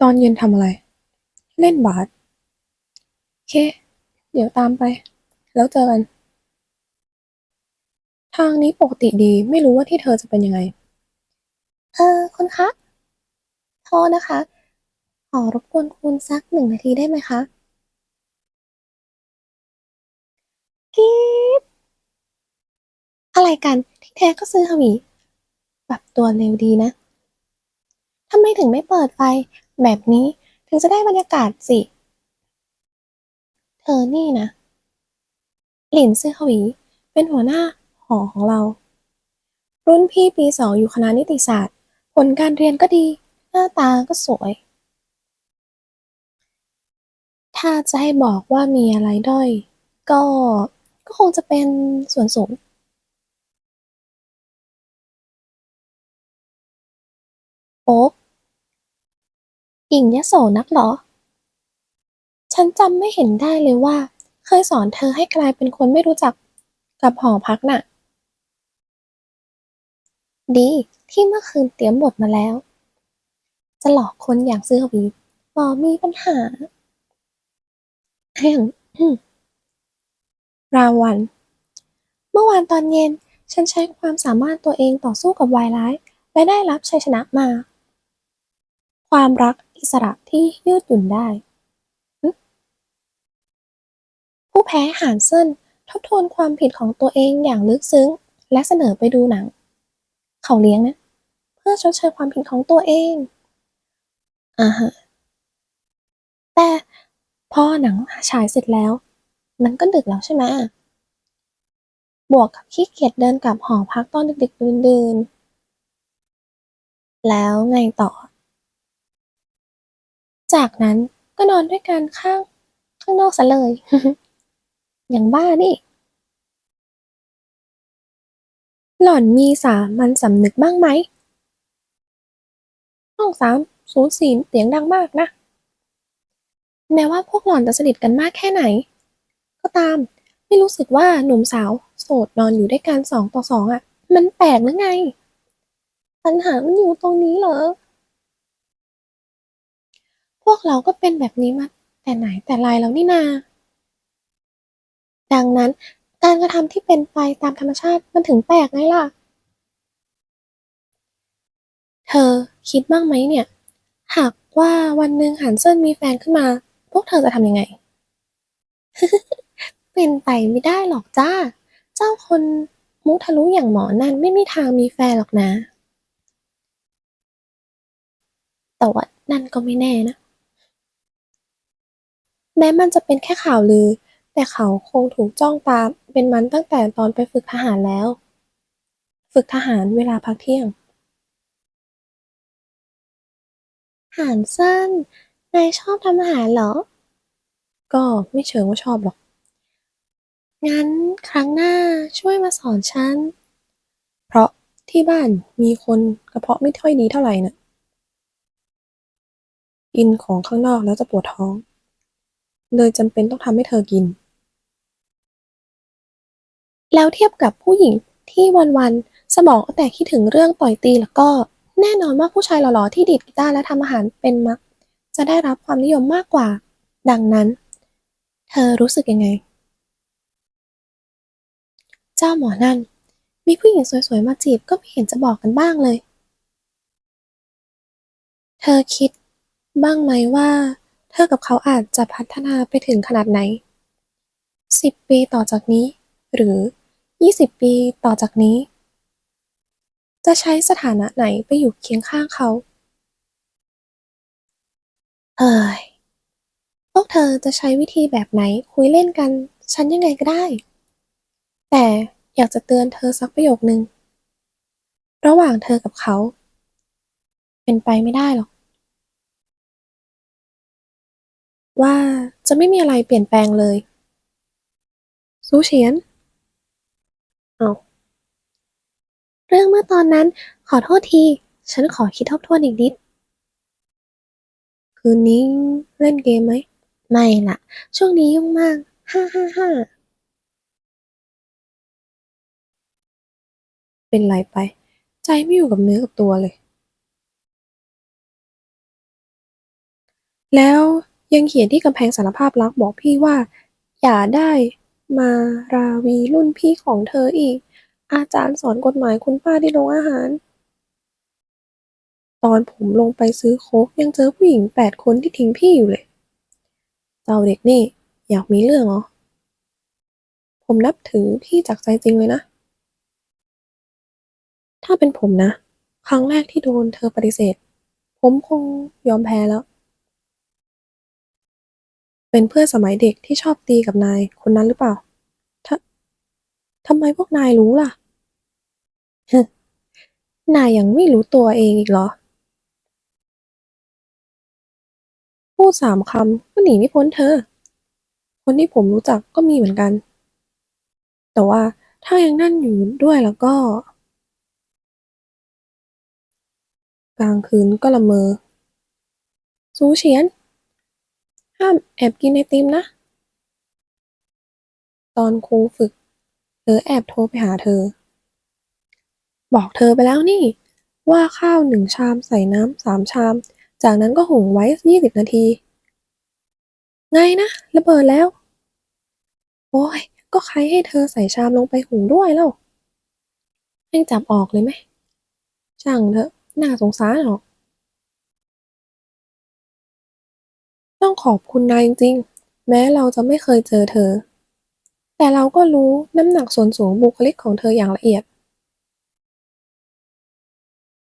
ตอนเย็นทำอะไร เล่นบาสโอเค เดี๋ยวตามไป แล้วเจอกัน ทางนี้ปกติดีไม่รู้ว่าที่เธอจะเป็นยังไง เออคุณคะโทษนะคะ ขอรบกวนคุณสักหนึ่งนาทีได้ไหมคะกรี๊ดอะไรกันที่แท้ก็ซื้อฮวิปรับตัวเร็วดีนะทำไมถึงไม่เปิดไฟ แบบนี้ถึงจะได้บรรยากาศสิ เธอนี่นะ หลินซื่อฮวิเป็นหัวหน้าหอของเรา รุ่นพี่ปีสองอยู่คณะนิติศาสตร์ ผลการเรียนก็ดี หน้าตาก็สวย ถ้าจะให้บอกว่ามีอะไรด้อย ก็ก็คงจะเป็นส่วนสูงโอ๊ก หญิงยโสนักเหรอ ฉันจำไม่เห็นได้เลยว่า เคยสอนเธอให้กลายเป็นคนไม่รู้จักกับหอพักน่ะ ดีที่เมื่อคืนเตรียมบทมาแล้ว จะหลอกคนอย่างซื้อหวีบอมีปัญหาราวัน เมื่อวานตอนเย็นฉันใช้ความสามารถตัวเองต่อสู้กับวายร้าย และได้รับชัยชนะมา ความรัก อิสระที่ยืดหยุ่นได้ ผู้แพ้หานเซินทบทวนความผิดของตัวเองอย่างลึกซึ้ง และเสนอไปดูหนัง เขาเลี้ยงนะ เพื่อชดเชยความผิดของตัวเองอ่าฮะแต่พอหนังฉายเสร็จแล้ว มันก็ดึกแล้วใช่ไหมบวกกับขี้เกียจเดินกลับหอพักตอนดึกๆดื่นๆแล้วไงต่อ จากนั้นก็นอนด้วยกันข้างข้างนอกซะเลย อย่างบ้านี่ หล่อนมีสามัญสำนึกบ้างไหม ห้องสามศูนย์สี่เสียงดังมากนะ แม้ว่าพวกหล่อนจะสนิทกันมากแค่ไหน ก็ตาม ไม่รู้สึกว่าหนุ่มสาวโสดนอนอยู่ด้วยกันสองต่อสองอะ มันแปลกหรือไงปัญหามันอยู่ตรงนี้เหรอ พวกเราก็เป็นแบบนี้มาแต่ไหนแต่ไรแล้วนี่นา ดังนั้นการกระทำที่เป็นไปตามธรรมชาติมันถึงแปลกไงล่ะ เธอคิดบ้างไหมเนี่ย หากว่าวันหนึ่งหันเซินมีแฟนขึ้นมา พวกเธอจะทำยังไง เป็นไปไม่ได้หรอกจ้า เจ้าคนมุทะลุอย่างหมอนั่นไม่มีทางมีแฟนหรอกนะ แต่ว่านั่นก็ไม่แน่นะ แม้มันจะเป็นแค่ข่าวลือ แต่เขาคงถูกจ้องตามเป็นมันตั้งแต่ตอนไปฝึกทหารแล้ว ฝึกทหารเวลาพักเที่ยง หารสั้นนายชอบทำอาหารเหรอ ก็ไม่เชิงว่าชอบหรอก งั้นครั้งหน้าช่วยมาสอนฉัน เพราะที่บ้านมีคนกระเพาะไม่ค่อยดีเท่าไหร่น่ะกินของข้างนอกแล้วจะปวดท้อง เลยจำเป็นต้องทำให้เธอกิน แล้วเทียบกับผู้หญิงที่วันๆสมองเอาแต่คิดถึงเรื่องต่อยตีแล้วก็ แน่นอนว่าผู้ชายหล่อๆที่ดีดกีตาร์และทำอาหารเป็นมัก จะได้รับความนิยมมากกว่า ดังนั้น เธอรู้สึกยังไง เจ้าหมอนั่น มีผู้หญิงสวยๆมาจีบก็ไม่เห็นจะบอกกันบ้างเลย เธอคิดบ้างไหมว่า เธอกับเขาอาจจะพัฒนาไปถึงขนาดไหนสิบปีต่อจากนี้ หรือยี่สิบปีต่อจากนี้ จะใช้สถานะไหนไปอยู่เคียงข้างเขา เอ้ยพวกเธอจะใช้วิธีแบบไหนคุยเล่นกัน ฉันยังไงก็ได้ แต่อยากจะเตือนเธอสักประโยคนึง ระหว่างเธอกับเขา เป็นไปไม่ได้หรอก ว่าจะไม่มีอะไรเปลี่ยนแปลงเลยซูเฉียน เอาเรื่องเมื่อตอนนั้นขอโทษที ฉันขอคิดทบทวนอีกนิด คืนนี้เล่นเกมไหม ไม่ล่ะช่วงนี้ยุ่งมากฮ่าฮ่าฮ่าเป็นไรไป ใจไม่อยู่กับเนื้อกับตัวเลย แล้ว ยังเขียนที่กำแพงสารภาพรักบอกพี่ว่า อย่าได้มาราวีรุ่นพี่ของเธออีก อาจารย์สอนกฎหมายคุณป้าที่โรงอาหาร ตอนผมลงไปซื้อโค้กยังเจอผู้หญิงแปดคนที่ทิ้งพี่อยู่เลย เจ้าเด็กนี่ อยากมีเรื่องเหรอ ผมนับถือพี่จากใจจริงเลยนะ ถ้าเป็นผมนะ ครั้งแรกที่โดนเธอปฏิเสธ ผมคงยอมแพ้แล้ว เป็นเพื่อนสมัยเด็กที่ชอบตีกับนายคนนั้นหรือเปล่าทะทำไมพวกนายรู้ล่ะ นายยังไม่รู้ตัวเองอีกเหรอ พูดสามคำก็หนีไม่พ้นเธอ คนที่ผมรู้จักก็มีเหมือนกัน แต่ว่าถ้ายังนั่นอยู่ด้วยแล้วก็ กลางคืนก็ละเมอ ซูเฉียน ห้ามแอบกินไอติมนะ ตอนครูฝึก เธอแอบโทรไปหาเธอ บอกเธอไปแล้วนี่ ว่าข้าวหนึ่งชามใส่น้ำสามชาม จากนั้นก็หุงไว้ยี่สิบนาที ไงนะระเบิดแล้ว โอ้ย ก็ใครให้เธอใส่ชามลงไปหุงด้วยเล่าให้จับออกเลยไหมช่างเถอะน่าสงสารหรอก ต้องขอบคุณนายจริง ๆ แม้เราจะไม่เคยเจอเธอ แต่เราก็รู้น้ำหนักส่วนสูงบุคลิกของเธออย่างละเอียด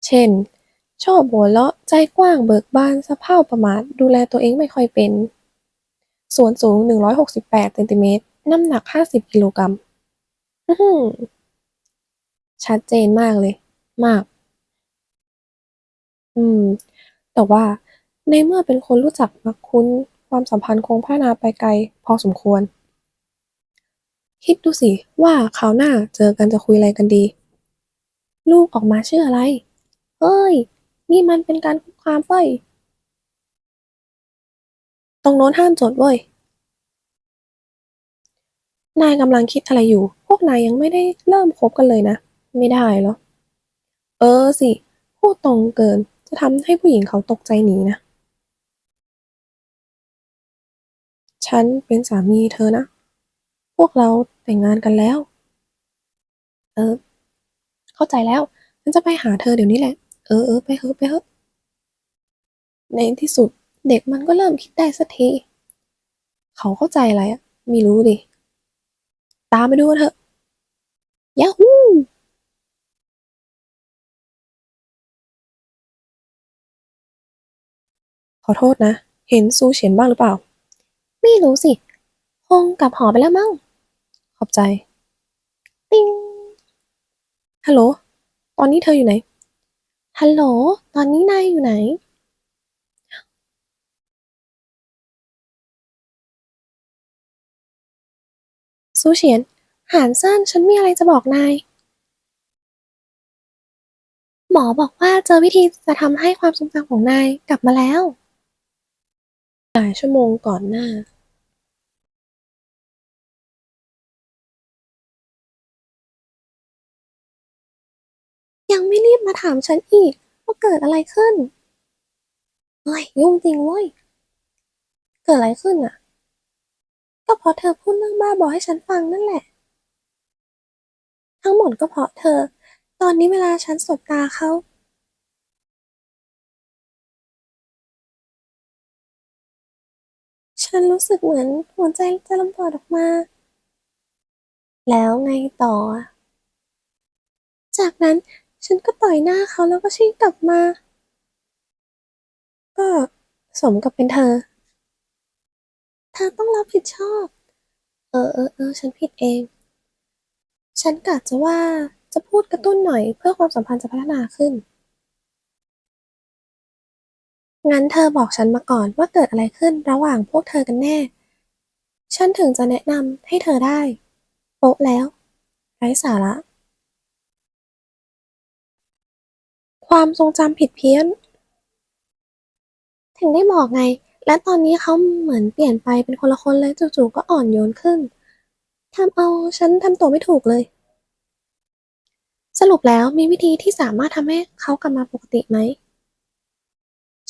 เช่น ชอบหัวเราะใจกว้างเบิกบานสะเพร่าประมาทดูแลตัวเองไม่ค่อยเป็น ส่วนสูง 168เซนติเมตรน้ำหนัก 50 กิโลกรัมชัดเจนมากเลย มาก อืม แต่ว่า ในเมื่อเป็นคนรู้จักมักคุ้น ความสัมพันธ์คงพัฒนาไปไกลพอสมควร คิดดูสิว่าคราวหน้าเจอกันจะคุยอะไรกันดี ลูกออกมาชื่ออะไรเฮ้ย นี่มันเป็นการคุกคามเฟ้ยตรงโน้นห้ามจดเว้ย นายกำลังคิดอะไรอยู่ พวกนายยังไม่ได้เริ่มคบกันเลยนะ ไม่ได้เหรอ เออสิ พูดตรงเกินจะทำให้ผู้หญิงเขาตกใจหนีนะ ฉันเป็นสามีเธอนะ พวกเราแต่งงานกันแล้ว เออ เข้าใจแล้ว ฉันจะไปหาเธอเดี๋ยวนี้แหละ เออเออไปเถอะไปเถอะ ในที่สุดเด็กมันก็เริ่มคิดได้สักที เขาเข้าใจอะไรอะไม่รู้ดิ ตามไปดูเถอะยาฮูขอโทษนะ เห็นซูเฉียนบ้างหรือเปล่า ไม่รู้สิ คงกลับหอไปแล้วมั้ง ขอบใจ ติ้ง ฮัลโหล ตอนนี้เธออยู่ไหน ฮัลโหล ตอนนี้นายอยู่ไหน ซูเฉียน หานสั้นฉันมีอะไรจะบอกนาย หมอบอกว่าเจอวิธีจะทำให้ความทรงจำของนายกลับมาแล้ว หลายชั่วโมงก่อนหน้ายังไม่รีบมาถามฉันอีก ว่าเกิดอะไรขึ้นเฮ้ยยุ่งจริงเว้ย เกิดอะไรขึ้นอะ ก็เพราะเธอพูดเรื่องบ้าบอให้ฉันฟังนั่นแหละ ทั้งหมดก็เพราะเธอ ตอนนี้เวลาฉันสบตาเขา ฉันรู้สึกเหมือนหัวใจจะระเบิดออกมา แล้วไงต่อ จากนั้นฉันก็ต่อยหน้าเขาแล้วก็ชิ่งกลับมา ก็สมกับเป็นเธอ เธอต้องรับผิดชอบ เออเออเออฉันผิดเอง ฉันกะจะว่าจะพูดกระตุ้นหน่อยเพื่อความสัมพันธ์จะพัฒนาขึ้น งั้นเธอบอกฉันมาก่อนว่าเกิดอะไรขึ้นระหว่างพวกเธอกันแน่ ฉันถึงจะแนะนำให้เธอได้ โป๊ะแล้ว ไร้สาระ ความทรงจำผิดเพี้ยน ถึงได้บอกไง และตอนนี้เขาเหมือนเปลี่ยนไปเป็นคนละคนเลยจู่ๆก็อ่อนโยนขึ้นทำเอาฉันทำตัวไม่ถูกเลย สรุปแล้วมีวิธีที่สามารถทำให้เขากลับมาปกติไหม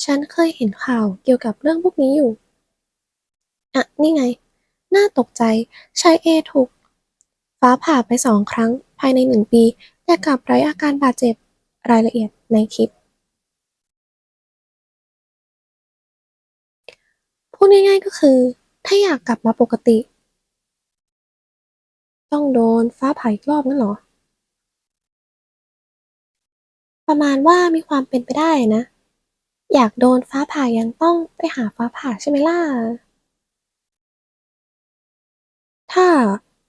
ฉันเคยเห็นข่าวเกี่ยวกับเรื่องพวกนี้อยู่ อะ นี่ไง น่าตกใจชายเอถูก ฟ้าผ่าไปสองครั้งภายในหนึ่งปีแต่กลับไร้อาการบาดเจ็บรายละเอียดในคลิป พูดง่ายๆก็คือ ถ้าอยากกลับมาปกติ ต้องโดนฟ้าผ่าอีกรอบนั่นหรอ ประมาณว่ามีความเป็นไปได้นะ อยากโดนฟ้าผ่ายังต้องไปหาฟ้าผ่าใช่ไหมล่ะ ถ้า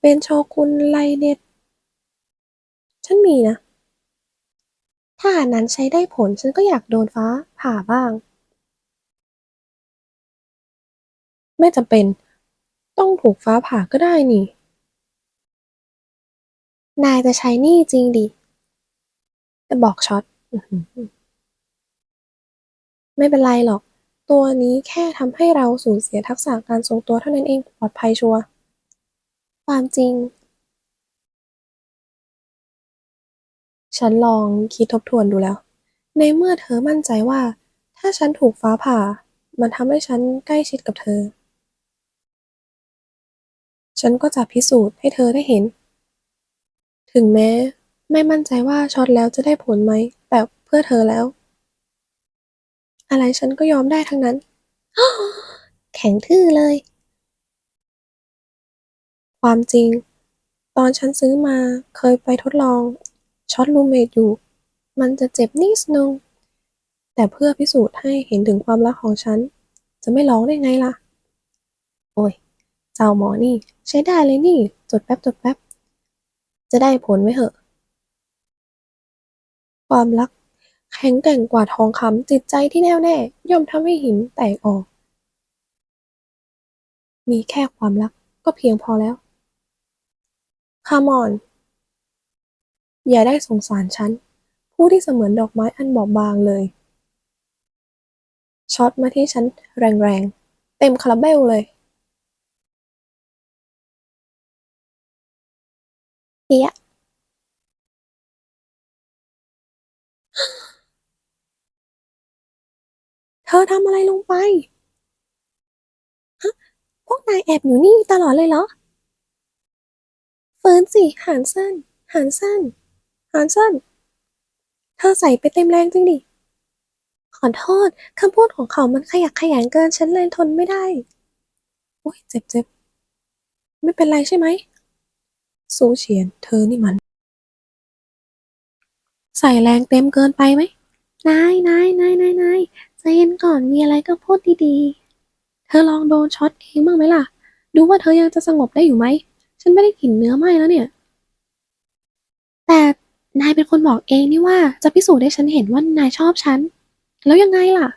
เป็นโชกุนไลเน็ต ฉันมีนะ ถ้าอันนั้นใช้ได้ผลฉันก็อยากโดนฟ้าผ่าบ้าง ไม่จำเป็นต้องถูกฟ้าผ่าก็ได้นี่ นายจะใช้หนี่จริงดิจะบอกช็อต ไม่เป็นไรหรอก ตัวนี้แค่ทำให้เราสูญเสียทักษะการทรงตัวเท่านั้นเองปลอดภัยชัวร์ความจริง ฉันลองคิดทบทวนดูแล้ว ในเมื่อเธอมั่นใจว่า ถ้าฉันถูกฟ้าผ่า มันทำให้ฉันใกล้ชิดกับเธอ ฉันก็จะพิสูจน์ให้เธอได้เห็น ถึงแม้ ไม่มั่นใจว่าช็อตแล้วจะได้ผลไหม แต่เพื่อเธอแล้ว อะไรฉันก็ยอมได้ทั้งนั้น แข็งทื่อเลย ความจริง ตอนฉันซื้อมาเคยไปทดลองช็อตลูเมดอยู่ มันจะเจ็บนิดนึง แต่เพื่อพิสูจน์ให้เห็นถึงความรักของฉัน จะไม่ร้องได้ไงล่ะ โอ้ย เจ้าหมอนี่ ใช้ได้เลยนี่ จดแป๊บจดแป๊บ จะได้ผลไหมเหอะ ความรัก แข็งแกร่งกว่าทองคำจิตใจที่แน่วแน่ย่อมทำให้หินแตกออก มีแค่ความรักก็เพียงพอแล้ว Come on อย่าได้สงสารฉัน ผู้ที่เสมือนดอกไม้อันบอบบางเลย ช็อตมาที่ฉันแรงๆ เต็มคาราเบลเลยเปียะ เธอทำอะไรลงไป ฮะ พวกนายแอบอยู่นี่ตลอดเลยเหรอ เฟื้นสิหานเส้นหานเส้นหานเส้น เธอใส่ไปเต็มแรงจริงดิ ขอโทษคำพูดของเขามันขยักขยงเกินฉันเลยทนไม่ได้โอ้ยเจ็บเจ็บไม่เป็นไรใช่ไหมซูเฉียน เธอนี่มัน ใส่แรงเต็มเกินไปไหมนายนายนายนายนาย ใจเย็นก่อนมีอะไรก็พูดดีๆ เธอลองโดนช็อตเองบ้างไหมล่ะ ดูว่าเธอยังจะสงบได้อยู่ไหม ฉันไม่ได้กลิ่นเนื้อไหม้แล้วเนี่ย แต่นายเป็นคนบอกเองนี่ว่าจะพิสูจน์ให้ฉันเห็นว่านายชอบฉัน แล้วยังไงล่ะ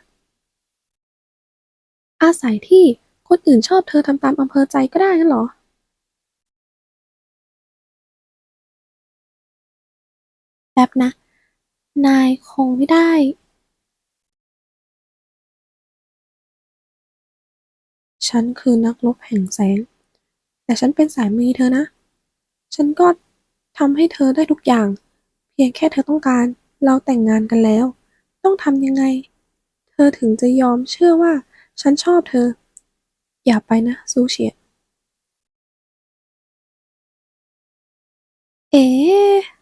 อาศัยที่คนอื่นชอบเธอทำตามอำเภอใจก็ได้งั้นเหรอแป๊บนะ นายคงไม่ได้ ฉันคือนักรบแห่งแสง แต่ฉันเป็นสามีเธอนะ ฉันก็ทำให้เธอได้ทุกอย่าง เพียงแค่เธอต้องการ เราแต่งงานกันแล้ว ต้องทำยังไง เธอถึงจะยอมเชื่อว่าฉันชอบเธอ อย่าไปนะซูเฉียนเอ๊ะ